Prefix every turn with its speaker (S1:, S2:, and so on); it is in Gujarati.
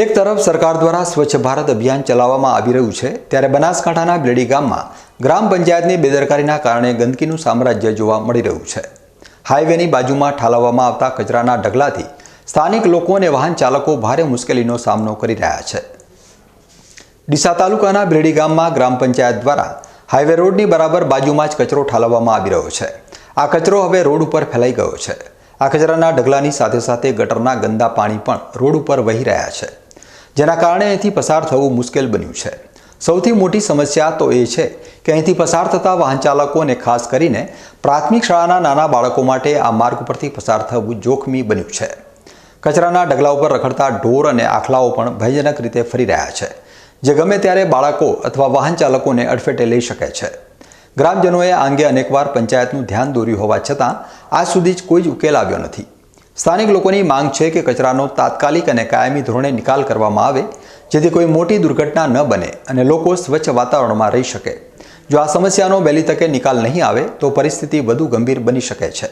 S1: એક તરફ સરકાર દ્વારા સ્વચ્છ ભારત અભિયાન ચલાવવામાં આવી રહ્યું છે, ત્યારે બનાસકાંઠાના બ્લેડી ગામમાં ગ્રામ પંચાયતની બેદરકારીના કારણે ગંદકીનું સામ્રાજ્ય જોવા મળી રહ્યું છે. હાઈવેની બાજુમાં ઠાલવવામાં આવતા કચરાના ઢગલાથી સ્થાનિક લોકો અને વાહન ચાલકો ભારે મુશ્કેલીનો સામનો કરી રહ્યા છે. ડીસા તાલુકાના બ્લેડી ગામમાં ગ્રામ પંચાયત દ્વારા હાઈવે રોડની બરાબર બાજુમાં જ કચરો ઠાલવવામાં આવી રહ્યો છે. આ કચરો હવે રોડ ઉપર ફેલાઈ ગયો છે. આ કચરાના ઢગલાની સાથે સાથે ગટરના ગંદા પાણી પણ રોડ ઉપર વહી રહ્યા છે. જેના કારણે અહીંથી પસાર થવું મુશ્કેલ બન્યું છે. સૌથી મોટી સમસ્યા તો એ છે કે અહીંથી પસાર થતા વાહન ચાલકોને ખાસ કરીને પ્રાથમિક શાળાના નાના બાળકો માટે આ માર્ગ પરથી પસાર થવું જોખમી બન્યું છે. કચરાના ઢગલા ઉપર રખડતા ઢોર અને આખલાઓ પણ ભયજનક રીતે ફરી રહ્યા છે, જે ગમે ત્યારે બાળકો અથવા વાહન ચાલકોને અડફેટે લઈ શકે છે. ગ્રામજનોએ આ અંગે અનેકવાર પંચાયતનું ધ્યાન દોર્યું હોવા છતાં, આજ સુધી જ કોઈ જ ઉકેલ આવ્યો નથી. સ્થાનિક લોકોની માંગ છે કે કચરાનો તાત્કાલિક અને કાયમી ધોરણે નિકાલ કરવામાં આવે, જેથી કોઈ મોટી દુર્ઘટના ન બને અને લોકો સ્વચ્છ વાતાવરણમાં રહી શકે. જો આ સમસ્યાનો વહેલી તકે નિકાલ નહીં આવે, તો પરિસ્થિતિ વધુ ગંભીર બની શકે છે.